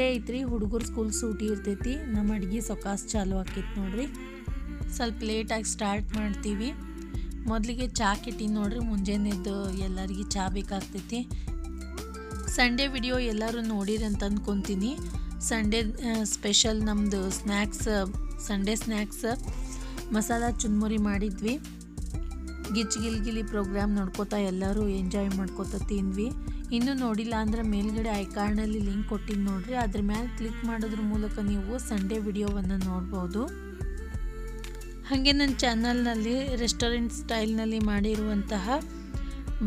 Sunday ಐತ್ರಿ ಹುಡುಗರು school ಸೂಟಿ ಇರ್ತೈತಿ ನಮ್ಮ ಅಡುಗೆ ಸೊಕಾಸ್ ಚಾಲು ಆಕೈತಿ ನೋಡ್ರಿ. ಸ್ವಲ್ಪ ಲೇಟಾಗಿ ಸ್ಟಾರ್ಟ್ ಮಾಡ್ತೀವಿ. ಮೊದಲಿಗೆ ಚಹಾ ಕಿಟ್ಟಿನ ನೋಡ್ರಿ ಮುಂಜಾನೆದ್ದು ಎಲ್ಲರಿಗೆ ಚಹಾ ಬೇಕಾಗ್ತೈತಿ. ಸಂಡೇ ವಿಡಿಯೋ ಎಲ್ಲರೂ ನೋಡಿರಿ ಅಂತ ಅಂದ್ಕೊತೀನಿ ಸಂಡೇ ಸ್ಪೆಷಲ್ ನಮ್ಮದು snacks Sunday snacks masala chunmuri ಮಾಡಿದ್ವಿ. ಗಿಚ್ ಗಿಲ್ಗಿಲಿ ಪ್ರೋಗ್ರಾಮ್ ನೋಡ್ಕೋತಾ ಎಲ್ಲರೂ ಎಂಜಾಯ್ ಮಾಡ್ಕೋತಾ ತಿಂದ್ವಿ. ಇನ್ನೂ ನೋಡಿಲ್ಲ ಅಂದ್ರೆ ಮೇಲ್ಗಡೆ ಐಕಾರ್ಡ್ನಲ್ಲಿ ಲಿಂಕ್ ಕೊಟ್ಟಿದ್ದು ನೋಡಿರಿ. ಅದ್ರ ಮೇಲೆ ಕ್ಲಿಕ್ ಮಾಡೋದ್ರ ಮೂಲಕ ನೀವು ಸಂಡೇ ವಿಡಿಯೋವನ್ನು ನೋಡ್ಬೋದು. ಹಾಗೆ ನನ್ನ ಚಾನಲ್ನಲ್ಲಿ ರೆಸ್ಟೋರೆಂಟ್ ಸ್ಟೈಲ್ನಲ್ಲಿ ಮಾಡಿರುವಂತಹ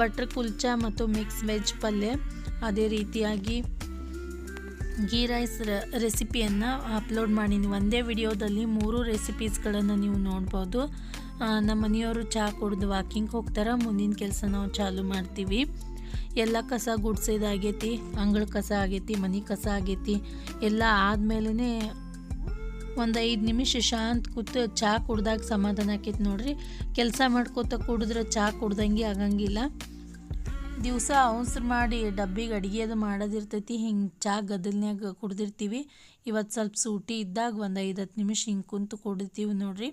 ಬಟರ್ ಕುಲ್ಚಾ ಮತ್ತು ಮಿಕ್ಸ್ ವೆಜ್ ಪಲ್ಯ ಅದೇ ರೀತಿಯಾಗಿ ಗೀ ರೈಸ್ ರೆಸಿಪಿಯನ್ನು ಅಪ್ಲೋಡ್ ಮಾಡೀನಿ ಒಂದೇ ವಿಡಿಯೋದಲ್ಲಿ ಮೂರು ರೆಸಿಪೀಸ್ಗಳನ್ನು ನೀವು ನೋಡ್ಬೋದು. ನಮ್ಮ ಮನೆಯವರು ಚಹಾ ಕುಡಿದು ವಾಕಿಂಗ್ ಹೋಗ್ತಾರೆ, ಮುಂದಿನ ಕೆಲಸ ನಾವು ಚಾಲು ಮಾಡ್ತೀವಿ. ಎಲ್ಲ ಕಸ ಗುಡ್ಸೋದಾಗೈತಿ ಅಂಗಳ ಕಸ ಆಗೈತಿ, ಮನೆ ಕಸ ಆಗೈತಿ, ಎಲ್ಲ ಆದಮೇಲೆ ಒಂದು ಐದು ನಿಮಿಷ ಶಾಂತ ಕೂತು ಚಹಾ ಕುಡ್ದಾಗ ಸಮಾಧಾನ ಆಕೈತಿ ನೋಡ್ರಿ. ಕೆಲಸ ಮಾಡ್ಕೋತ ಕುಡಿದ್ರೆ ಚಹಾ ಕುಡ್ದಂಗೆ ಆಗಂಗಿಲ್ಲ. ದಿವಸ ಅವಸರು ಮಾಡಿ ಡಬ್ಬಿಗೆ ಅಡುಗೆ ಅದು ಮಾಡೋದಿರ್ತೈತಿ, ಹಿಂಗೆ ಚಹಾ ಗದ್ದಲ್ನ್ಯಾಗ ಕುಡ್ದಿರ್ತೀವಿ. ಇವತ್ತು ಸ್ವಲ್ಪ ಸೂಟಿ ಇದ್ದಾಗ ಒಂದು ಐದು ಹತ್ತು ನಿಮಿಷ ಹಿಂಗೆ ಕುಂತು ಕುಡಿತೀವಿ ನೋಡ್ರಿ.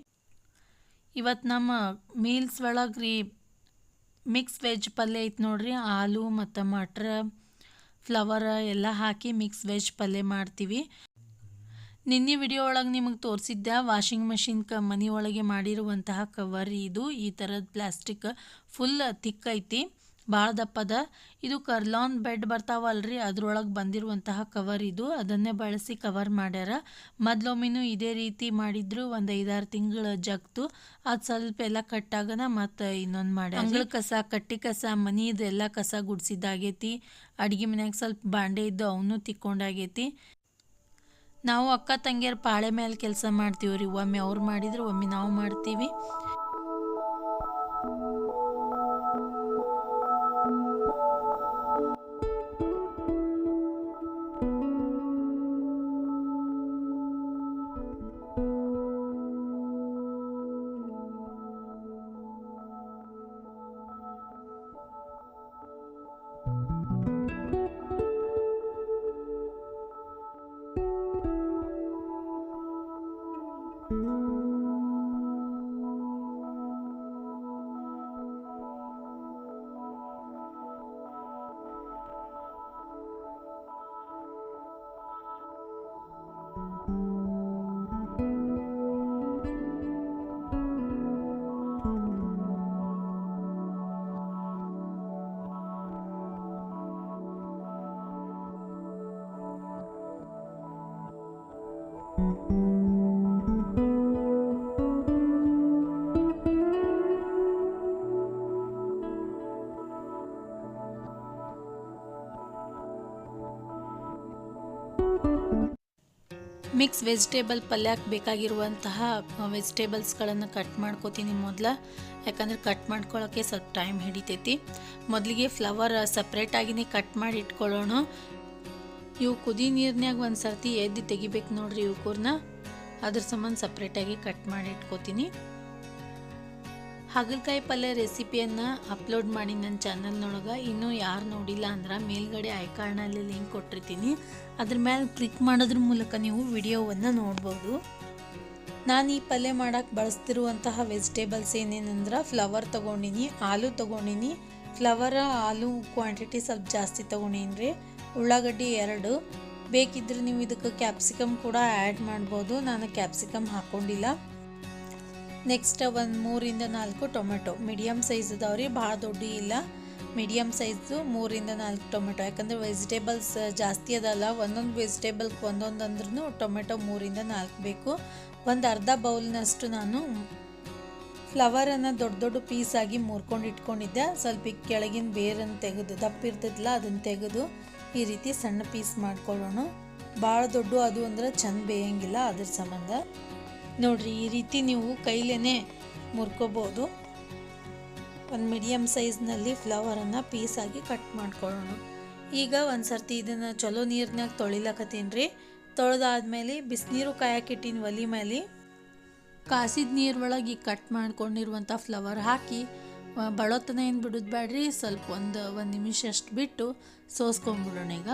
ಇವತ್ತು ನಮ್ಮ ಮೀಲ್ಸ್ ಒಳಗೆ ರೀ ಮಿಕ್ಸ್ ವೆಜ್ ಪಲ್ಯ ಐತೆ ನೋಡ್ರಿ. ಆಲೂ ಮತ್ತು ಮಟ್ರ ಫ್ಲವರ್ ಎಲ್ಲ ಹಾಕಿ ಮಿಕ್ಸ್ ವೆಜ್ ಪಲ್ಯ ಮಾಡ್ತೀವಿ. ನಿನ್ನೆ ವಿಡಿಯೋ ಒಳಗೆ ನಿಮಗೆ ತೋರಿಸಿದ್ದೆ ವಾಷಿಂಗ್ ಮಷಿನ್ ಕ ಮನೆ ಒಳಗೆ ಮಾಡಿರುವಂತಹ ಕವರ್ ಇದು. ಈ ಥರದ ಪ್ಲಾಸ್ಟಿಕ್ ಫುಲ್ ಥಿಕ್ ಐತಿ. ಭಾಳ ದಪ್ಪದ ಇದು ಕರ್ಲಾನ್ ಬೆಡ್ ಬರ್ತಾವಲ್ರಿ, ಅದ್ರೊಳಗೆ ಬಂದಿರುವಂತಹ ಕವರ್ ಇದು. ಅದನ್ನೇ ಬಳಸಿ ಕವರ್ ಮಾಡ್ಯಾರ. ಮೊದ್ಲೊಮ್ಮೆನೂ ಇದೇ ರೀತಿ ಮಾಡಿದ್ರು, ಒಂದು ಐದಾರು ತಿಂಗಳ ಜಗ್ತು. ಅದು ಸ್ವಲ್ಪ ಎಲ್ಲ ಕಟ್ಟಾಗನ ಮತ್ತು ಇನ್ನೊಂದು ಮಾಡ್ಯಾರ. ಅಂಗಳ ಕಸ, ಕಟ್ಟಿ ಕಸ ಮನಿದ್ ಎಲ್ಲ ಕಸ ಗುಡಿಸಿದ್ದಾಗೈತಿ. ಅಡುಗೆ ಮನ್ಯಾಗ ಸ್ವಲ್ಪ ಬಾಂಡೆ ಇದ್ದು ಅವನು ತಿಕ್ಕೊಂಡಾಗೈತಿ. ನಾವು ಅಕ್ಕ ತಂಗಿಯರ ಪಾಳೆ ಮೇಲೆ ಕೆಲಸ ಮಾಡ್ತೀವಿ ರೀ ಒಮ್ಮೆ ಅವ್ರು ಮಾಡಿದ್ರು, ಒಮ್ಮೆ ನಾವು ಮಾಡ್ತೀವಿ. ಮಿಕ್ಸ್ ವೆಜಿಟೇಬಲ್ ಪಲ್ಯಕ್ಕೆ ಬೇಕಾಗಿರುವಂತಹ ವೆಜಿಟೇಬಲ್ಸ್ಗಳನ್ನು ಕಟ್ ಮಾಡ್ಕೋತೀನಿ ಮೊದಲ. ಯಾಕಂದ್ರೆ ಕಟ್ ಮಾಡ್ಕೊಳ್ಳೋಕ್ಕೆ ಸ್ವಲ್ಪ ಟೈಮ್ ಹಿಡಿತೈತಿ. ಮೊದಲಿಗೆ ಫ್ಲವರ್ ಸಪ್ರೇಟಾಗಿನೇ ಕಟ್ ಮಾಡಿ ಇಟ್ಕೊಳ್ಳೋಣ. ಇವು ಕುದಿ ನೀರಿನಾಗ ಒಂದು ಸರ್ತಿ ಎದ್ದು ತೆಗಿಬೇಕು ನೋಡ್ರಿ ಕೂರ್ನ ಅದ್ರ ಸಂಬಂಧ ಸಪ್ರೇಟಾಗಿ ಕಟ್ ಮಾಡಿ ಇಟ್ಕೋತೀನಿ. ಹಾಗಲಕಾಯಿ ಪಲ್ಯ ರೆಸಿಪಿಯನ್ನು ಅಪ್ಲೋಡ್ ಮಾಡಿ ನನ್ನ ಚಾನಲ್ನೊಳಗೆ. ಇನ್ನೂ ಯಾರು ನೋಡಿಲ್ಲ ಅಂದ್ರೆ ಮೇಲ್ಗಡೆ ಐಕಾರ್ಡ್ನಲ್ಲಿ ಲಿಂಕ್ ಕೊಟ್ಟಿರ್ತೀನಿ. ಅದ್ರ ಮೇಲೆ ಕ್ಲಿಕ್ ಮಾಡೋದ್ರ ಮೂಲಕ ನೀವು ವಿಡಿಯೋವನ್ನು ನೋಡ್ಬೋದು. ನಾನು ಈ ಪಲ್ಯ ಮಾಡೋಕ್ಕೆ ಬಳಸ್ತಿರುವಂತಹ ವೆಜಿಟೇಬಲ್ಸ್ ಏನೇನಂದ್ರೆ ಫ್ಲವರ್ ತೊಗೊಂಡಿನಿ ಆಲೂ ತೊಗೊಂಡಿನಿ. ಫ್ಲವರ ಆಲೂ ಕ್ವಾಂಟಿಟಿ ಸ್ವಲ್ಪ ಜಾಸ್ತಿ ತೊಗೊಂಡೀನಿ ರೀ ಉಳ್ಳಾಗಡ್ಡಿ ಎರಡು. ಬೇಕಿದ್ರೆ ನೀವು ಇದಕ್ಕೆ ಕ್ಯಾಪ್ಸಿಕಮ್ ಕೂಡ ಆ್ಯಡ್ ಮಾಡ್ಬೋದು. ನಾನು ಕ್ಯಾಪ್ಸಿಕಮ್ ಹಾಕ್ಕೊಂಡಿಲ್ಲ ನೆಕ್ಸ್ಟ್ ಒಂದು ಮೂರಿಂದ ನಾಲ್ಕು ಟೊಮೆಟೊ. ಮೀಡಿಯಮ್ ಸೈಜ್ ರೀ, ಭಾಳ ದೊಡ್ಡ ಇಲ್ಲ. ಮೀಡಿಯಮ್ ಸೈಜು ಮೂರಿಂದ ನಾಲ್ಕು ಟೊಮೆಟೊ. ಯಾಕಂದರೆ ವೆಜಿಟೇಬಲ್ಸ್ ಜಾಸ್ತಿ ಅದಲ್ಲ. ಒಂದೊಂದು ವೆಜಿಟೇಬಲ್ಗೆ ಒಂದೊಂದು ಅಂದ್ರೂ ಟೊಮೆಟೊ ಮೂರಿಂದ ನಾಲ್ಕು ಬೇಕು. ಒಂದು ಅರ್ಧ ಬೌಲ್ನಷ್ಟು ನಾನು ಫ್ಲವರನ್ನು ದೊಡ್ಡ ದೊಡ್ಡ ಪೀಸಾಗಿ ಮುರ್ಕೊಂಡು ಇಟ್ಕೊಂಡಿದ್ದೆ. ಸ್ವಲ್ಪ ಕೆಳಗಿನ ಬೇರನ್ನು ತೆಗೆದು, ದಪ್ಪ ಅದನ್ನು ತೆಗೆದು ಈ ರೀತಿ ಸಣ್ಣ ಪೀಸ್ ಮಾಡ್ಕೊಳ್ಳೋಣ. ಭಾಳ ದೊಡ್ಡ ಅದು ಅಂದ್ರೆ ಚೆಂದ ಬೇಯಂಗಿಲ್ಲ ಅದ್ರ ಸಂಬಂಧ. ನೋಡ್ರಿ, ಈ ರೀತಿ ನೀವು ಕೈಲೇ ಮುರ್ಕೋಬೋದು. ಒಂದು ಮೀಡಿಯಮ್ ಸೈಜ್ನಲ್ಲಿ ಫ್ಲವರನ್ನು ಪೀಸಾಗಿ ಕಟ್ ಮಾಡ್ಕೊಳ್ಳೋಣ. ಈಗ ಒಂದು ಸರ್ತಿ ಇದನ್ನು ಚಲೋ ನೀರಿನಾಗ ತೊಳಿಲಕತ್ತೀನಿ ರೀ ತೊಳೆದಾದ್ಮೇಲೆ ಬಿಸಿನೀರು ಕಾಯಕ್ಕಿಟ್ಟಿನ ಒಲಿ ಮೇಲೆ ಕಾಸಿದ ನೀರು ಒಳಗೆ ಕಟ್ ಮಾಡ್ಕೊಂಡಿರುವಂಥ ಫ್ಲವರ್ ಹಾಕಿ ಬಳೋತನ ಏನು ಬಿಡೋದು ಬೇಡ್ರಿ ಸ್ವಲ್ಪ ಒಂದು ಒಂದು ನಿಮಿಷ ಅಷ್ಟು ಬಿಟ್ಟು ಸೋಸ್ಕೊಂಡ್ಬಿಡೋಣ ಈಗ.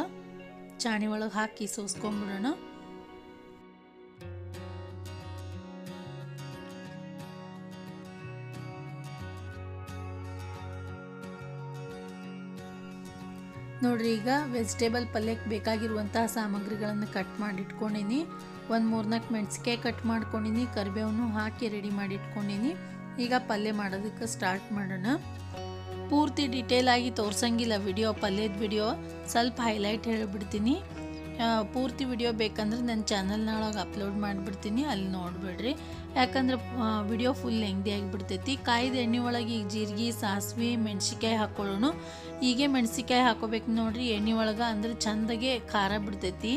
ಚಾಣಿ ಒಳಗೆ ಹಾಕಿ ಸೋಸ್ಕೊಂಡ್ಬಿಡೋಣ ನೋಡ್ರಿ, ಈಗ ವೆಜಿಟೇಬಲ್ ಪಲ್ಯಕ್ಕೆ ಬೇಕಾಗಿರುವಂತಹ ಸಾಮಗ್ರಿಗಳನ್ನು ಕಟ್ ಮಾಡಿ ಇಟ್ಕೊಂಡಿನಿ ಒಂದು ಮೂರ್ನಾಲ್ಕು ಮೆಣಸಿಕಾಯಿ ಕಟ್ ಮಾಡ್ಕೊಂಡಿನಿ ಕರಿಬೇವನ್ನು ಹಾಕಿ ರೆಡಿ ಮಾಡಿ ಇಟ್ಕೊಂಡಿನಿ ಈಗ ಪಲ್ಯ ಮಾಡೋದಕ್ಕೆ ಸ್ಟಾರ್ಟ್ ಮಾಡೋಣ. ಪೂರ್ತಿ ಡಿಟೇಲ್ ಆಗಿ ತೋರ್ಸಂಗಿಲ್ಲ ವಿಡಿಯೋ ಪಲ್ಯದ ವಿಡಿಯೋ ಸ್ವಲ್ಪ ಹೈಲೈಟ್ ಹೇಳಿಬಿಡ್ತೀನಿ. ಪೂರ್ತಿ ವಿಡಿಯೋ ಬೇಕಂದ್ರೆ ನನ್ನ ಚಾನಲ್ನೊಳಗೆ ಅಪ್ಲೋಡ್ ಮಾಡಿಬಿಡ್ತೀನಿ, ಅಲ್ಲಿ ನೋಡಿಬಿಡ್ರಿ. ಯಾಕಂದ್ರೆ ವಿಡಿಯೋ ಫುಲ್ ಲೆಂಗ್ದಿ ಆಗಿಬಿಡ್ತೈತಿ. ಕಾಯ್ದ ಎಣ್ಣೆ ಒಳಗೆ ಈಗ ಜೀರಿಗೆ, ಸಾಸಿವೆ ಮೆಣಸಿಕಾಯಿ ಹಾಕೊಳ್ಳೋಣ ಹೀಗೆ ಮೆಣಸಿಕಾಯಿ ಹಾಕೋಬೇಕು ನೋಡ್ರಿ. ಎಣ್ಣೆ ಒಳಗೆ ಅಂದ್ರೆ ಚಂದಗೆ ಖಾರ ಬಿಡ್ತೈತಿ.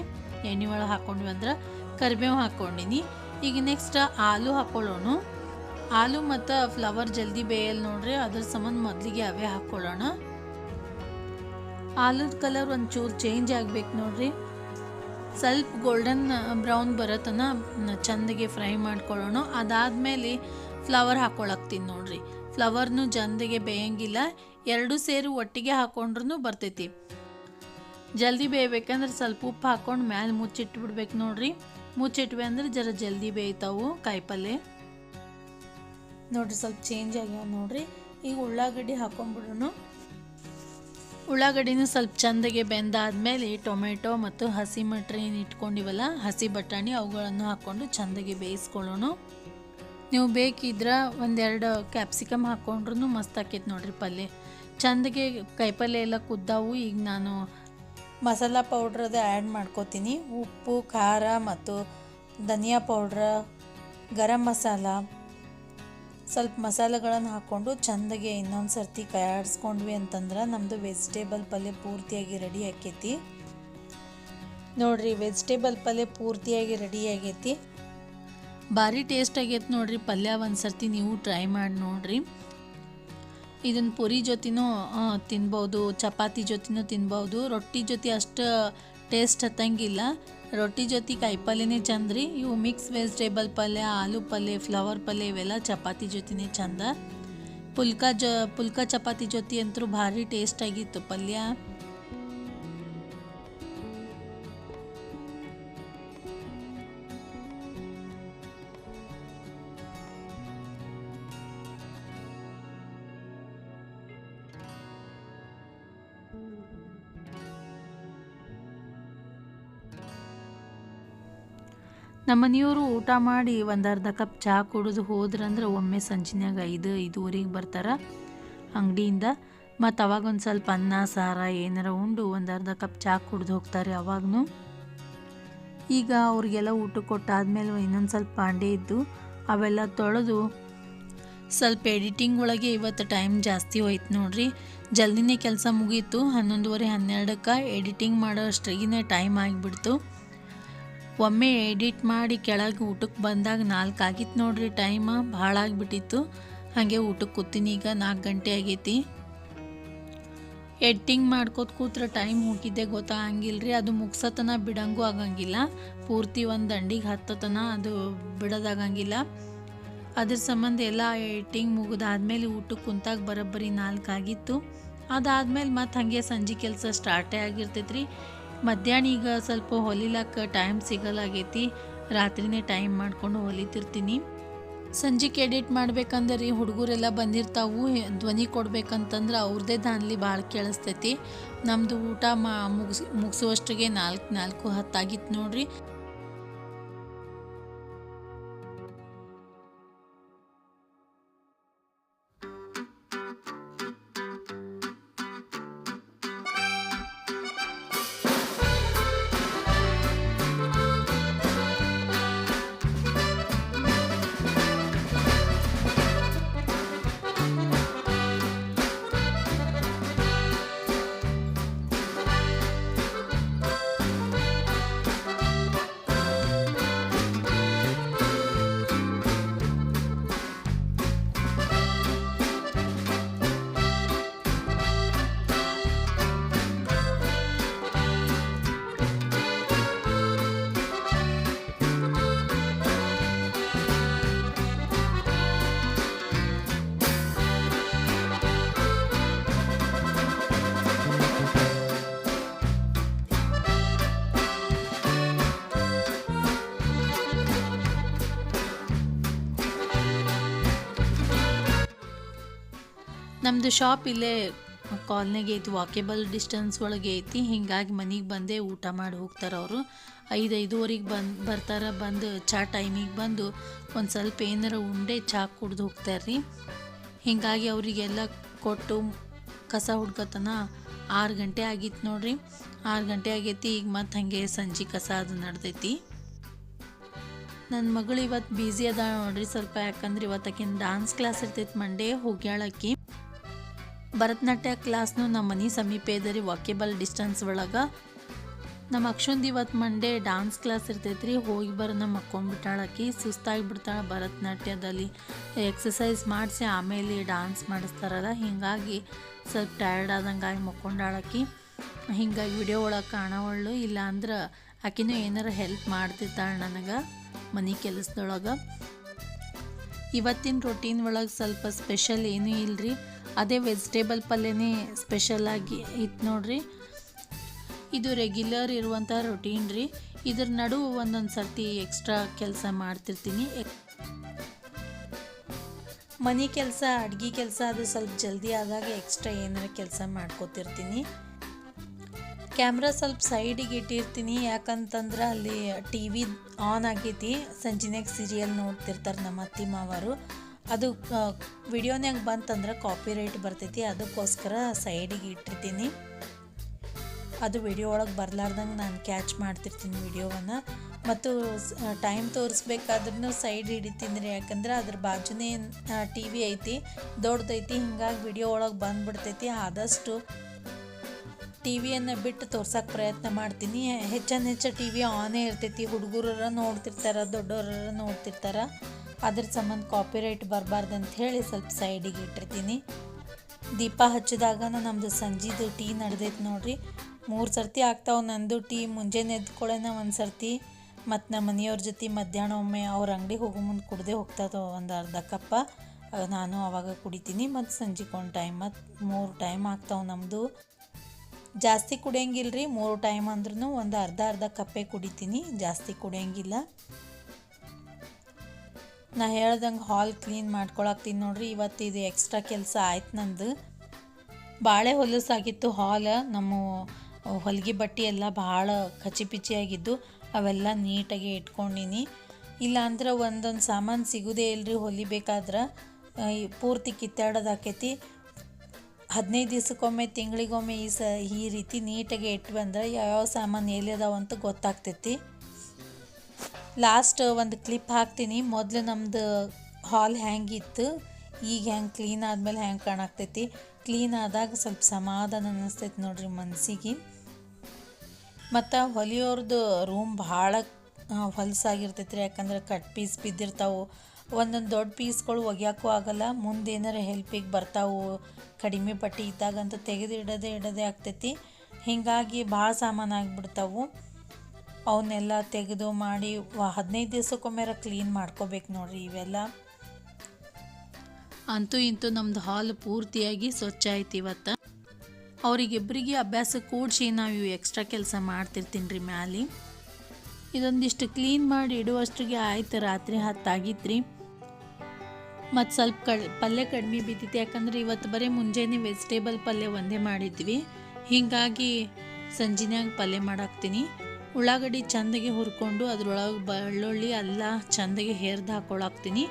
ಎಣ್ಣೆ ಒಳಗೆ ಹಾಕೊಂಡ್ವಿ ಅಂದ್ರೆ ಕರಿಬೇವು ಹಾಕ್ಕೊಂಡಿನಿ ಈಗ ನೆಕ್ಸ್ಟ್ ಆಲೂ ಹಾಕೊಳ್ಳೋಣ ಆಲೂ ಮತ್ತು ಫ್ಲವರ್ ಜಲ್ದಿ ಬೇಯಲ್ ನೋಡ್ರಿ. ಅದ್ರ ಸಂಬಂಧ ಮೊದಲಿಗೆ ಅವೇ ಹಾಕ್ಕೊಳ್ಳೋಣ ಆಲೂದ ಕಲರ್ ಒಂಚೂರು ಚೇಂಜ್ ಆಗ್ಬೇಕು ನೋಡ್ರಿ. ಸ್ವಲ್ಪ ಗೋಲ್ಡನ್ ಬ್ರೌನ್ ಬರತ್ತನ ಚಂದಗೆ ಫ್ರೈ ಮಾಡ್ಕೊಳ್ಳೋಣ. ಅದಾದಮೇಲೆ ಫ್ಲವರ್ ಹಾಕೊಳಕ್ತೀನಿ ನೋಡ್ರಿ. ಫ್ಲವರ್ನು ಚಂದಗೆ ಬೇಯಂಗಿಲ್ಲ. ಎರಡು ಸೇರು ಒಟ್ಟಿಗೆ ಹಾಕೊಂಡ್ರೂ ಬರ್ತೈತಿ. ಜಲ್ದಿ ಬೇಯಬೇಕಂದ್ರೆ ಸ್ವಲ್ಪ ಉಪ್ಪು ಹಾಕೊಂಡು ಮ್ಯಾಲೆ ಮುಚ್ಚಿಟ್ಬಿಡ್ಬೇಕು ನೋಡ್ರಿ. ಮುಚ್ಚಿಟ್ವಿ ಅಂದ್ರೆ ಜರ ಜಲ್ದಿ ಬೇಯ್ತಾವು ಕಾಯಿಪಲ್ಲೆ. ನೋಡ್ರಿ ಸ್ವಲ್ಪ ಚೇಂಜ್ ಆಗ್ಯಾವ ನೋಡ್ರಿ. ಈಗ ಉಳ್ಳಾಗಡ್ಡಿ ಹಾಕೊಂಡ್ಬಿಡೋಣ ಉಳ್ಳಾಗಡ್ಡಿನೂ ಸ್ವಲ್ಪ ಚಂದಗೆ ಬೆಂದಾದ್ಮೇಲೆ ಟೊಮೆಟೊ ಮತ್ತು ಹಸಿ ಏನು ಇಟ್ಕೊಂಡಿವಲ್ಲ, ಹಸಿ ಬಟಾಣಿ ಅವುಗಳನ್ನು ಹಾಕ್ಕೊಂಡು ಚಂದಗೆ ಬೇಯಿಸ್ಕೊಳ್ಳೋಣ. ನೀವು ಬೇಕಿದ್ರೆ ಒಂದೆರಡು ಕ್ಯಾಪ್ಸಿಕಮ್ ಹಾಕ್ಕೊಂಡ್ರೂ ಮಸ್ತ್ ಆಕೈತೆ ನೋಡ್ರಿ ಪಲ್ಯ. ಚಂದಗೆ ಕೈಪಲ್ಯ ಎಲ್ಲ ಕುದ್ದಾವು, ಈಗ ನಾನು ಮಸಾಲ ಪೌಡ್ರ್ ಅದು ಆ್ಯಡ್ ಮಾಡ್ಕೋತೀನಿ. ಉಪ್ಪು, ಖಾರ ಮತ್ತು ಧನಿಯಾ ಪೌಡ್ರ, ಗರಂ ಮಸಾಲ. ಸ್ವಲ್ಪ ಮಸಾಲೆಗಳನ್ನು ಹಾಕ್ಕೊಂಡು ಚಂದಗೆ ಇನ್ನೊಂದು ಸರ್ತಿ ಕೈಯಾಡಿಸ್ಕೊಂಡ್ವಿ ಅಂತಂದ್ರೆ ನಮ್ಮದು ವೆಜಿಟೇಬಲ್ ಪಲ್ಯ ಪೂರ್ತಿಯಾಗಿ ರೆಡಿ ಆಕೈತಿ. ನೋಡ್ರಿ ವೆಜಿಟೇಬಲ್ ಪಲ್ಯ ಪೂರ್ತಿಯಾಗಿ ರೆಡಿ ಆಗೈತಿ. ಭಾರಿ ಟೇಸ್ಟ್ ಆಗೈತೆ ನೋಡ್ರಿ ಪಲ್ಯ ಒಂದು ಸರ್ತಿ ನೀವು ಟ್ರೈ ಮಾಡಿ ನೋಡ್ರಿ. ಇದನ್ನು ಪುರಿ ಜೊತೆನೂ ತಿನ್ಬೌದು, ಚಪಾತಿ ಜೊತೆನೂ ತಿನ್ಬೋದು. ರೊಟ್ಟಿ ಜೊತೆ ಅಷ್ಟು ಟೇಸ್ಟ್ ಹತ್ತಂಗಿಲ್ಲ. ರೊಟ್ಟಿ ಜೊತೆ ಕಾಯಿಪಲ್ಯನೇ ಚಂದ ರೀ. ಇವು ಮಿಕ್ಸ್ ವೆಜಿಟೇಬಲ್ ಪಲ್ಯ ಆಲೂ ಪಲ್ಯ ಫ್ಲವರ್ ಪಲ್ಯ ಇವೆಲ್ಲ ಚಪಾತಿ ಜೊತೆನೇ ಚಂದ. ಪುಲ್ಕ ಜ, ಪುಲ್ಕ ಚಪಾತಿ ಜೊತೆ ಅಂತೂ ಭಾರಿ ಟೇಸ್ಟ್ ಆಗಿತ್ತು ಪಲ್ಯ. ನಮ್ಮ ಮನೆಯವರು ಊಟ ಮಾಡಿ ಒಂದು ಅರ್ಧ ಕಪ್ ಚಹಾ ಕುಡಿದು ಹೋದ್ರಂದ್ರೆ ಒಮ್ಮೆ ಸಂಜಿನ್ಯಾಗ ಐದು, ಐದೂವರೆಗೆ ಬರ್ತಾರೆ ಅಂಗಡಿಯಿಂದ. ಮತ್ತು ಅವಾಗ ಒಂದು ಸ್ವಲ್ಪ ಅನ್ನ, ಸಾರ ಏನಾರ ಉಂಡು ಒಂದು ಅರ್ಧ ಕಪ್ ಚಹಾ ಕುಡ್ದು ಹೋಗ್ತಾರೆ ಅವಾಗೂ ಈಗ ಅವ್ರಿಗೆಲ್ಲ ಊಟ ಕೊಟ್ಟಾದ್ಮೇಲೆ ಇನ್ನೊಂದು ಸ್ವಲ್ಪ ಪಾಂಡೆ ಇದ್ದು ಅವೆಲ್ಲ ತೊಳೆದು ಸ್ವಲ್ಪ ಎಡಿಟಿಂಗ್ ಒಳಗೆ ಇವತ್ತು ಟೈಮ್ ಜಾಸ್ತಿ ಹೋಯ್ತು ನೋಡ್ರಿ. ಜಲ್ದಿನೇ ಕೆಲಸ ಮುಗೀತು, ಹನ್ನೊಂದುವರೆ ಹನ್ನೆರಡಕ್ಕೆ ಎಡಿಟಿಂಗ್ ಮಾಡೋ ಅಷ್ಟ್ರಿಗಿನೇ ಟೈಮ್ ಆಗಿಬಿಡ್ತು. ಒಮ್ಮೆ ಎಡಿಟ್ ಮಾಡಿ ಕೆಳಗೆ ಊಟಕ್ಕೆ ಬಂದಾಗ ನಾಲ್ಕು ಆಗಿತ್ತು ನೋಡ್ರಿ ಟೈಮ್ ಭಾಳ ಆಗಿಬಿಟ್ಟಿತ್ತು. ಹಾಗೆ ಊಟಕ್ಕೆ ಕೂತೀನಿ ಈಗ, ನಾಲ್ಕು ಗಂಟೆ ಆಗೈತಿ. ಎಡಿಟಿಂಗ್ ಮಾಡ್ಕೋತ ಕೂತ್ರೆ ಟೈಮ್ ಹೋಗಿದ್ದೆ ರೀ ಅದು ಮುಗ್ಸತನ ಬಿಡಂಗೂ ಆಗಂಗಿಲ್ಲ. ಪೂರ್ತಿ ಒಂದು ದಂಡಿಗೆ ಹತ್ತತನ, ಅದು ಬಿಡೋದಾಗಂಗಿಲ್ಲ. ಅದ್ರ ಸಂಬಂಧ ಎಲ್ಲ ಎಡಿಟಿಂಗ್ ಮುಗಿದಾದ್ಮೇಲೆ ಊಟಕ್ಕೆ ಕುಂತಾಗ ಬರೋಬ್ಬರಿ ನಾಲ್ಕು ಆಗಿತ್ತು ಅದಾದ್ಮೇಲೆ ಮತ್ತೆ ಹಾಗೆ ಸಂಜೆ ಕೆಲಸ ಸ್ಟಾರ್ಟೇ ಆಗಿರ್ತೈತೆ ರೀ ಮಧ್ಯಾಹ್ನ ಈಗ ಸ್ವಲ್ಪ ಹೊಲಿಲಾಕ ಟೈಮ್ ಸಿಗಲಾಗೈತಿ. ರಾತ್ರಿನೇ ಟೈಮ್ ಮಾಡ್ಕೊಂಡು ಹೊಲಿತಿರ್ತೀನಿ. ಸಂಜೆಗೆ ಎಡಿಟ್ ಮಾಡ್ಬೇಕಂದ್ರೆ ರೀ ಹುಡುಗರೆಲ್ಲ ಬಂದಿರ್ತಾವು. ಧ್ವನಿ ಕೊಡ್ಬೇಕಂತಂದ್ರೆ ಅವ್ರದ್ದೇ ದಾನ್ಲಿ ಭಾಳ ಕೇಳಿಸ್ತೈತಿ. ನಮ್ಮದು ಊಟ ಮಾ ಮುಗಿಸ್ ಮುಗಿಸುವಷ್ಟಿಗೆ ನಾಲ್ಕು ನಾಲ್ಕು ಹತ್ತಾಗಿತ್ತು ನೋಡ್ರಿ. ನಮ್ಮದು ಶಾಪ್ ಇಲ್ಲೇ ಕಾಲ್ನಿಗೆ ಐತಿ ವಾಕೇಬಲ್ ಡಿಸ್ಟೆನ್ಸ್ ಒಳಗೆ ಐತಿ. ಹಿಂಗಾಗಿ ಮನೆಗೆ ಬಂದೇ ಊಟ ಮಾಡಿ ಹೋಗ್ತಾರೆ ಅವರು. ಐದು, ಐದುವರೆಗೆ ಬಂದು, ಬರ್ತಾರೆ, ಬಂದು ಚಾ ಟೈಮಿಗೆ ಬಂದು ಒಂದು ಸ್ವಲ್ಪ ಏನಾರ ಉಂಡೆ, ಚಾ ಕುಡ್ದು ಹೋಗ್ತಾರೆ ರೀ ಹೀಗಾಗಿ ಅವರಿಗೆಲ್ಲ ಕೊಟ್ಟು ಕಸ ಹುಡ್ಕತನ ಆರು ಗಂಟೆ ಆಗಿತ್ತು ನೋಡ್ರಿ. ಆರು ಗಂಟೆ ಆಗೈತಿ, ಈಗ ಮತ್ತೆ ಹಾಗೆ ಸಂಜೆ ಕಸ ಅದು ನಡ್ದೈತಿ. ನನ್ನ ಮಗಳು ಇವತ್ತು ಬ್ಯುಸಿ ಅದ ನೋಡ್ರಿ ಸ್ವಲ್ಪ, ಯಾಕಂದ್ರೆ ಇವತ್ತು ಆಕಿನ ಡಾನ್ಸ್ ಕ್ಲಾಸ್ ಇರ್ತೈತಿ ಮಂಡೇ ಹೋಗ್ಯಾಳಕ್ಕಿ ಭರತನಾಟ್ಯ ಕ್ಲಾಸ್ನು ನಮ್ಮ ಮನೆ ಸಮೀಪ ಇದೆ ರೀ ವಾಕೇಬಲ್ ಡಿಸ್ಟೆನ್ಸ್ ಒಳಗೆ. ನಮ್ಮ ಅಕ್ಷುಂದು ಇವತ್ತು ಮಂಡೇ ಡಾನ್ಸ್ ಕ್ಲಾಸ್ ಇರ್ತೈತೆ ರೀ ಹೋಗಿ ಬರೋಣ ಮಕ್ಕೊಂಡ್ಬಿಟ್ಟಾಳಕಿ ಸುಸ್ತಾಗಿ ಬಿಡ್ತಾಳೆ ಭರತನಾಟ್ಯದಲ್ಲಿ. ಎಕ್ಸಸೈಸ್ ಮಾಡಿಸಿ ಆಮೇಲೆ ಡಾನ್ಸ್ ಮಾಡಿಸ್ತಾರಲ್ಲ, ಹೀಗಾಗಿ ಸ್ವಲ್ಪ ಟಯರ್ಡ್ ಆದಂಗಾಗಿ ಮಕ್ಕೊಂಡಾಳಕ್ಕಿ. ಹಿಂಗಾಗಿ ವಿಡಿಯೋ ಒಳಗೆ ಕಾಣವಳ್ಳು ಇಲ್ಲ ಅಂದ್ರೆ ಆಕಿನೂ ಏನಾರು ಹೆಲ್ಪ್ ಮಾಡ್ತಿರ್ತಾಳೆ ನನಗೆ, ಮನೆ ಕೆಲಸದೊಳಗೆ. ಇವತ್ತಿನ ರೊಟೀನ್ ಒಳಗೆ ಸ್ವಲ್ಪ ಸ್ಪೆಷಲ್ ಏನೂ ಇಲ್ಲರಿ ಅದೇ ವೆಜಿಟೇಬಲ್ ಪಲ್ಯನೇ ಸ್ಪೆಷಲಾಗಿ ಇತ್ತು ನೋಡ್ರಿ. ಇದು ರೆಗ್ಯುಲರ್ ಇರುವಂಥ ರೊಟೀನ್ ರೀ. ಇದ್ರ ನಡುವೆ ಒಂದೊಂದು ಸರ್ತಿ ಎಕ್ಸ್ಟ್ರಾ ಕೆಲಸ ಮಾಡ್ತಿರ್ತೀನಿ. ಮನೆ ಕೆಲಸ, ಅಡ್ಗೆ ಕೆಲಸ ಅದು ಸ್ವಲ್ಪ ಜಲ್ದಿ ಆದಾಗ ಎಕ್ಸ್ಟ್ರಾ ಏನಾರ ಕೆಲಸ ಮಾಡ್ಕೋತಿರ್ತೀನಿ. ಕ್ಯಾಮ್ರಾ ಸ್ವಲ್ಪ ಸೈಡಿಗೆ ಇಟ್ಟಿರ್ತೀನಿ. ಯಾಕಂತಂದ್ರೆ ಅಲ್ಲಿ ಟಿ ವಿ ಆನ್ ಆಗೈತಿ. ಸಂಜಿನಾಗ ಸೀರಿಯಲ್ ನೋಡ್ತಿರ್ತಾರೆ ನಮ್ಮ ಅತ್ತಿ ಮಾವರು. ಅದು ವಿಡಿಯೋನ್ಯಾಗ ಬಂತಂದ್ರೆ ಕಾಪಿ ರೈಟ್ ಬರ್ತೈತಿ, ಅದಕ್ಕೋಸ್ಕರ ಸೈಡಿಗೆ ಇಟ್ಟಿರ್ತೀನಿ ಅದು ವಿಡಿಯೋ ಒಳಗೆ ಬರಲಾರ್ದಂಗೆ ನಾನು ಕ್ಯಾಚ್ ಮಾಡ್ತಿರ್ತೀನಿ ವಿಡಿಯೋವನ್ನು. ಮತ್ತು ಟೈಮ್ ತೋರಿಸ್ಬೇಕಾದ್ರೂ ಸೈಡ್ ಹಿಡಿತೀನಿ ರೀ, ಯಾಕಂದ್ರೆ ಅದ್ರ ಬಾಜುನೇ ಟಿ ವಿ ಐತಿ, ದೊಡ್ಡದೈತಿ, ಹಿಂಗಾಗಿ ವಿಡಿಯೋ ಒಳಗೆ ಬಂದ್ಬಿಡ್ತೈತಿ, ಆದಷ್ಟು ಟಿ ವಿಯನ್ನು ಬಿಟ್ಟು ತೋರ್ಸೋಕೆ ಪ್ರಯತ್ನ ಮಾಡ್ತೀನಿ. ಹೆಚ್ಚನ ಹೆಚ್ಚು ಟಿ ವಿ ಆನೇ ಇರ್ತೈತಿ ಹುಡುಗರ ನೋಡ್ತಿರ್ತಾರೆ ದೊಡ್ಡವ್ರ ನೋಡ್ತಿರ್ತಾರೆ. ಅದ್ರ ಸಂಬಂಧ ಕಾಪಿರೈಟ್ ಬರಬಾರ್ದು ಅಂತ ಹೇಳಿ ಸ್ವಲ್ಪ ಸೈಡಿಗೆ ಇಟ್ಟಿರ್ತೀನಿ. ದೀಪ ಹಚ್ಚಿದಾಗ ನಮ್ಮದು ಸಂಜೆದು ಟೀ ನಡೆದೈತೆ ನೋಡ್ರಿ. ಮೂರು ಸರ್ತಿ ಆಗ್ತಾವೆ ನಂದು ಟೀ, ಮುಂಜಾನೆ ಎದ್ಕೊಳ್ಳೋಣ ಒಂದು ಸರ್ತಿ. ಮತ್ತು ನಮ್ಮ ಮನೆಯವ್ರ ಜೊತೆ ಮಧ್ಯಾಹ್ನ ಒಮ್ಮೆ ಅವ್ರ ಅಂಗಡಿಗೆ ಹೋಗೋ ಮುಂದೆ ಕುಡ್ದೇ ಹೋಗ್ತದ ಒಂದು ಅರ್ಧ ಕಪ್ಪ. ನಾನು ಅವಾಗ ಕುಡಿತೀನಿ, ಮತ್ತು ಸಂಜೆಗೆ ಒಂದು ಟೈಮ್ ಮತ್ತು ಮೂರು ಟೈಮ್ ಆಗ್ತಾವೆ ನಮ್ಮದು ಜಾಸ್ತಿ ಕುಡಿಯಂಗಿಲ್ರಿ, ಮೂರು ಟೈಮ್ ಅಂದ್ರೂ ಒಂದು ಅರ್ಧ ಅರ್ಧ ಕಪ್ಪೆ ಕುಡಿತೀನಿ, ಜಾಸ್ತಿ ಕುಡಿಯಂಗಿಲ್ಲ. ನಾ ಹೇಳ್ದಂಗೆ ಹಾಲ್ ಕ್ಲೀನ್ ಮಾಡ್ಕೊಳಕ್ತೀನಿ ನೋಡ್ರಿ, ಇವತ್ತು ಇದು ಎಕ್ಸ್ಟ್ರಾ ಕೆಲಸ ಆಯ್ತು ನಂದು. ಬಾಳೆ ಹೊಲಸಾಗಿತ್ತು ಹಾಲ್, ನಮ್ಮ ಹೊಲಿಗೆ ಬಟ್ಟೆ ಎಲ್ಲ ಭಾಳ ಕಚಿಪಿಚಿಯಾಗಿದ್ದು ಅವೆಲ್ಲ ನೀಟಾಗಿ ಇಟ್ಕೊಂಡಿನಿ. ಇಲ್ಲಾಂದ್ರೆ ಒಂದೊಂದು ಸಾಮಾನು ಸಿಗೋದೇ ಇಲ್ರಿ ಹೊಲಿಬೇಕಾದ್ರೆ ಪೂರ್ತಿ ಕಿತ್ತಾಡೋದಾಕೈತಿ ಹದಿನೈದು ದಿವ್ಸಕ್ಕೊಮ್ಮೆ, ತಿಂಗಳಿಗೊಮ್ಮೆ ಈ ಸ, ಈ ರೀತಿ ನೀಟಾಗಿ ಇಟ್ಟು ಬಂದ್ರೆ ಯಾವ್ಯಾವ ಸಾಮಾನು ಎಲ್ಲಿದಾವ ಅಂತ ಗೊತ್ತಾಗ್ತೈತಿ. ಲಾಸ್ಟ್ ಒಂದು ಕ್ಲಿಪ್ ಹಾಕ್ತೀನಿ. ಮೊದಲು ನಮ್ಮದು ಹಾಲ್ ಹ್ಯಾಂಗಿತ್ತು, ಈಗ ಹೆಂಗೆ ಕ್ಲೀನ್ ಆದಮೇಲೆ ಹ್ಯಾಂಗೆ ಕಾಣಾಕ್ತೈತಿ ಕ್ಲೀನ್ ಆದಾಗ ಸ್ವಲ್ಪ ಸಮಾಧಾನ ಅನ್ನಿಸ್ತೈತಿ ನೋಡ್ರಿ ಮನಸ್ಸಿಗೆ ಮತ್ತು ಹೊಲಿಯೋರ್ದು ರೂಮ್ ಭಾಳ ಹೊಲಸಾಗಿರ್ತೈತಿ ರೀ ಯಾಕಂದ್ರೆ ಕಟ್ ಪೀಸ್ ಬಿದ್ದಿರ್ತಾವೆ. ಒಂದೊಂದು ದೊಡ್ಡ ಪೀಸ್ಗಳು ಒಗ್ಯಾಕೂ ಆಗಲ್ಲ, ಮುಂದೆ ಏನಾರ ಹೆಲ್ಪಿಗೆ ಬರ್ತಾವು. ಕಡಿಮೆ ಪಟ್ಟಿ ಇದ್ದಾಗಂತೂ ತೆಗೆದು ಇಡೋದೇ ಇಡೋದೇ ಆಗ್ತೈತಿ. ಹೀಗಾಗಿ ಭಾಳ ಸಾಮಾನು ಆಗಿಬಿಡ್ತಾವು. ಅವನ್ನೆಲ್ಲ ತೆಗೆದು ಮಾಡಿ ಹದಿನೈದು ದಿವಸಕ್ಕೊಮ್ಮೆರ ಕ್ಲೀನ್ ಮಾಡ್ಕೋಬೇಕು ನೋಡ್ರಿ ಇವೆಲ್ಲ. ಅಂತೂ ಇಂತೂ ನಮ್ದು ಹಾಲು ಪೂರ್ತಿಯಾಗಿ ಸ್ವಚ್ಛ ಆಯ್ತು ಇವತ್ತು. ಅವರಿಗಿಬ್ಬರಿಗೆ ಅಭ್ಯಾಸ ಕೂಡಿಸಿ ನಾವು ಎಕ್ಸ್ಟ್ರಾ ಕೆಲಸ ಮಾಡ್ತಿರ್ತೀನಿ ರೀ ಮ್ಯಾಲೆ. ಇದೊಂದಿಷ್ಟು ಕ್ಲೀನ್ ಮಾಡಿ ಇಡುವಷ್ಟಿಗೆ ಆಯ್ತು ರಾತ್ರಿ ಹತ್ತಾಗಿತ್ತು ರೀ ಮತ್ತು ಸ್ವಲ್ಪ ಕಡ್ ಪಲ್ಯ ಕಡಿಮೆ ಬಿದ್ದಿತ್ತು, ಯಾಕಂದ್ರೆ ಇವತ್ತು ಬರೀ ಮುಂಜಾನೆ ವೆಜಿಟೇಬಲ್ ಪಲ್ಯ ಒಂದೇ ಮಾಡಿದ್ವಿ. ಹೀಗಾಗಿ ಸಂಜಿನಾಗ ಪಲ್ಯ ಮಾಡಾಕ್ತೀನಿ. ಉಳ್ಳಾಗಡ್ಡಿ ಚಂದಗೆ ಹುರ್ಕೊಂಡು ಅದ್ರೊಳಗೆ ಬೆಳ್ಳುಳ್ಳಿ ಎಲ್ಲ ಚಂದಗೆ ಹೇರ್ದು ಹಾಕೊಳಾಕ್ತೀನಿ.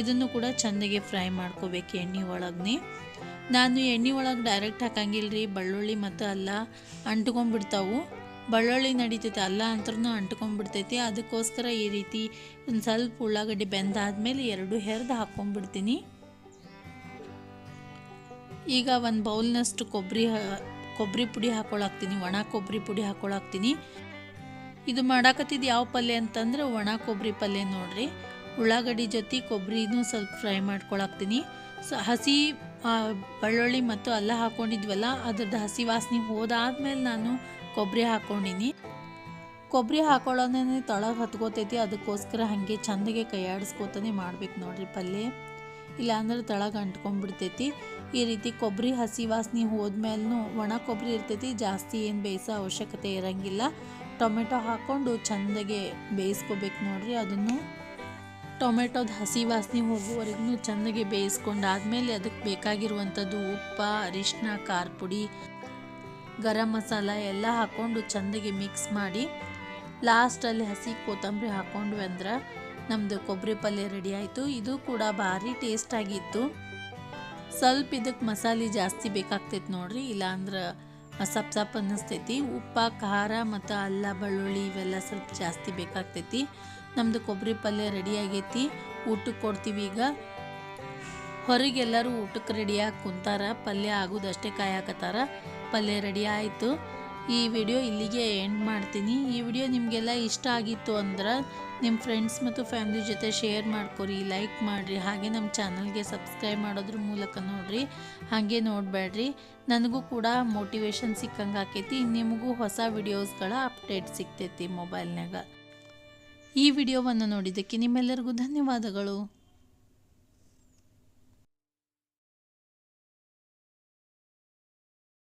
ಇದನ್ನು ಕೂಡ ಚಂದಗೆ ಫ್ರೈ ಮಾಡ್ಕೋಬೇಕು ಎಣ್ಣೆ ಒಳಗೆ ನಾನು ಎಣ್ಣೆ ಒಳಗೆ ಡೈರೆಕ್ಟ್ ಹಾಕಂಗಿಲ್ಲ ರೀ ಬೆಳ್ಳುಳ್ಳಿ ಮತ್ತು ಅಲ್ಲ ಅಂಟ್ಕೊಂಡ್ಬಿಡ್ತಾವು. ಬೆಳ್ಳುಳ್ಳಿ ನಡೀತೈತೆ, ಅಲ್ಲ ಅಂದ್ರೂ ಅಂಟ್ಕೊಂಡ್ಬಿಡ್ತೈತಿ. ಅದಕ್ಕೋಸ್ಕರ ಈ ರೀತಿ ಒಂದು ಸ್ವಲ್ಪ ಉಳ್ಳಾಗಡ್ಡಿ ಬೆಂದಾದ್ಮೇಲೆ ಎರಡು ಹೆರ್ದು ಹಾಕ್ಕೊಂಡ್ಬಿಡ್ತೀನಿ ಈಗ ಒಂದು ಬೌಲ್ನಷ್ಟು ಕೊಬ್ಬರಿ ಕೊಬ್ಬರಿ ಪುಡಿ ಹಾಕೊಳಾಕ್ತೀನಿ, ಒಣ ಕೊಬ್ಬರಿ ಪುಡಿ ಹಾಕೊಳಾಕ್ತೀನಿ. ಇದು ಮಾಡಾಕತ್ತಿದ್ದು ಯಾವ ಪಲ್ಯ ಅಂತಂದ್ರೆ ಒಣ ಕೊಬ್ಬರಿ ಪಲ್ಯ ನೋಡ್ರಿ. ಉಳ್ಳಾಗಡ್ಡಿ ಜೊತೆ ಕೊಬ್ಬರಿನೂ ಸ್ವಲ್ಪ ಫ್ರೈ ಮಾಡ್ಕೊಳಾಕ್ತೀನಿ. ಸೊ ಹಸಿ ಬೆಳ್ಳುಳ್ಳಿ ಮತ್ತು ಅಲ್ಲ ಹಾಕ್ಕೊಂಡಿದ್ವಲ್ಲ ಅದ್ರದ್ದು ಹಸಿ ವಾಸನೆ ಹೋದಾದ್ಮೇಲೆ ನಾನು ಕೊಬ್ಬರಿ ಹಾಕ್ಕೊಂಡಿನಿ ಕೊಬ್ಬರಿ ಹಾಕೊಳ್ಳೋನೇ ತೊಳಗೆ ಹತ್ಕೋತೈತಿ, ಅದಕ್ಕೋಸ್ಕರ ಹಾಗೆ ಚಂದಗೆ ಕೈಯಾಡಿಸ್ಕೋತಾನೆ ಮಾಡ್ಬೇಕು ನೋಡ್ರಿ ಪಲ್ಯ. ಇಲ್ಲಾಂದ್ರೆ ತಳಗೆ ಅಂಟ್ಕೊಂಡ್ಬಿಡ್ತೈತಿ ಈ ರೀತಿ ಕೊಬ್ಬರಿ ಹಸಿ ವಾಸನೆ ಹೋದ್ಮೇಲೂ ಒಣ ಕೊಬ್ಬರಿ ಇರ್ತೈತಿ, ಜಾಸ್ತಿ ಏನು ಬೇಯಿಸೋ ಅವಶ್ಯಕತೆ ಇರಂಗಿಲ್ಲ. ಟೊಮೆಟೊ ಹಾಕ್ಕೊಂಡು ಚಂದಗೆ ಬೇಯಿಸ್ಕೋಬೇಕು ನೋಡ್ರಿ ಅದನ್ನು. ಟೊಮೆಟೊದ ಹಸಿ ವಾಸನೆ ಹೋಗುವವರೆಗೂ ಚೆನ್ನಾಗಿ ಬೇಯಿಸ್ಕೊಂಡಾದಮೇಲೆ ಅದಕ್ಕೆ ಬೇಕಾಗಿರುವಂಥದ್ದು ಉಪ್ಪ ಅರಿಶಿನ ಖಾರ ಪುಡಿ ಗರಂ ಮಸಾಲ ಎಲ್ಲ ಹಾಕ್ಕೊಂಡು ಚೆಂದಾಗಿ ಮಿಕ್ಸ್ ಮಾಡಿ ಲಾಸ್ಟಲ್ಲಿ ಹಸಿ ಕೊತ್ತಂಬರಿ ಹಾಕ್ಕೊಂಡ್ವಿ ಅಂದ್ರೆ ನಮ್ಮದು ಕೊಬ್ಬರಿ ಪಲ್ಯ ರೆಡಿ ಆಯಿತು. ಇದು ಕೂಡ ಭಾರಿ ಟೇಸ್ಟ್ ಆಗಿತ್ತು ಸ್ವಲ್ಪ ಇದಕ್ಕೆ ಮಸಾಲೆ ಜಾಸ್ತಿ ಬೇಕಾಗ್ತೈತೆ ನೋಡ್ರಿ, ಇಲ್ಲಾಂದ್ರೆ ಸಪ್ ಸಪ್ ಅನ್ನಿಸ್ತೈತಿ. ಉಪ್ಪ, ಖಾರ ಮತ್ತು ಅಲ್ಲ, ಬೆಳ್ಳುಳ್ಳಿ ಇವೆಲ್ಲ ಸ್ವಲ್ಪ ಜಾಸ್ತಿ ಬೇಕಾಗ್ತೈತಿ. ನಮ್ಮದು ಕೊಬ್ಬರಿ ಪಲ್ಯ ರೆಡಿ ಆಗೈತಿ. ಊಟಕ್ಕೆ ಕೊಡ್ತೀವಿ ಈಗ. ಹೊರಗೆಲ್ಲರೂ ಊಟಕ್ಕೆ ರೆಡಿಯಾಗಿ ಕುಂತಾರ. ಪಲ್ಯ ಆಗೋದಷ್ಟೇ ಕಾಯಕತ್ತಾರ. ಪಲ್ಯ ರೆಡಿ ಆಯಿತು. ಈ ವಿಡಿಯೋ ಇಲ್ಲಿಗೆ ಎಂಡ್ ಮಾಡ್ತೀನಿ. ಈ ವಿಡಿಯೋ ನಿಮಗೆಲ್ಲ ಇಷ್ಟ ಆಗಿತ್ತು ಅಂದ್ರೆ ನಿಮ್ಮ ಫ್ರೆಂಡ್ಸ್ ಮತ್ತು ಫ್ಯಾಮಿಲಿ ಜೊತೆ ಶೇರ್ ಮಾಡ್ಕೊರಿ ಲೈಕ್ ಮಾಡಿರಿ. ಹಾಗೆ ನಮ್ಮ ಚಾನಲ್ಗೆ ಸಬ್ಸ್ಕ್ರೈಬ್ ಮಾಡೋದ್ರ ಮೂಲಕ ನೋಡಿರಿ. ಹಾಗೆ ನೋಡಬೇಡ್ರಿ ನನಗೂ ಕೂಡ ಮೋಟಿವೇಶನ್ ಸಿಕ್ಕಂಗೆ ಆಕೈತಿ. ನಿಮಗೂ ಹೊಸ ವಿಡಿಯೋಸ್ಗಳ ಅಪ್ಡೇಟ್ ಸಿಗ್ತೈತಿ ಮೊಬೈಲ್ನಾಗ ಈ ವಿಡಿಯೋವನ್ನು ನೋಡಿದ್ದಕ್ಕೆ ನಿಮ್ಮೆಲ್ಲರಿಗೂ ಧನ್ಯವಾದಗಳು.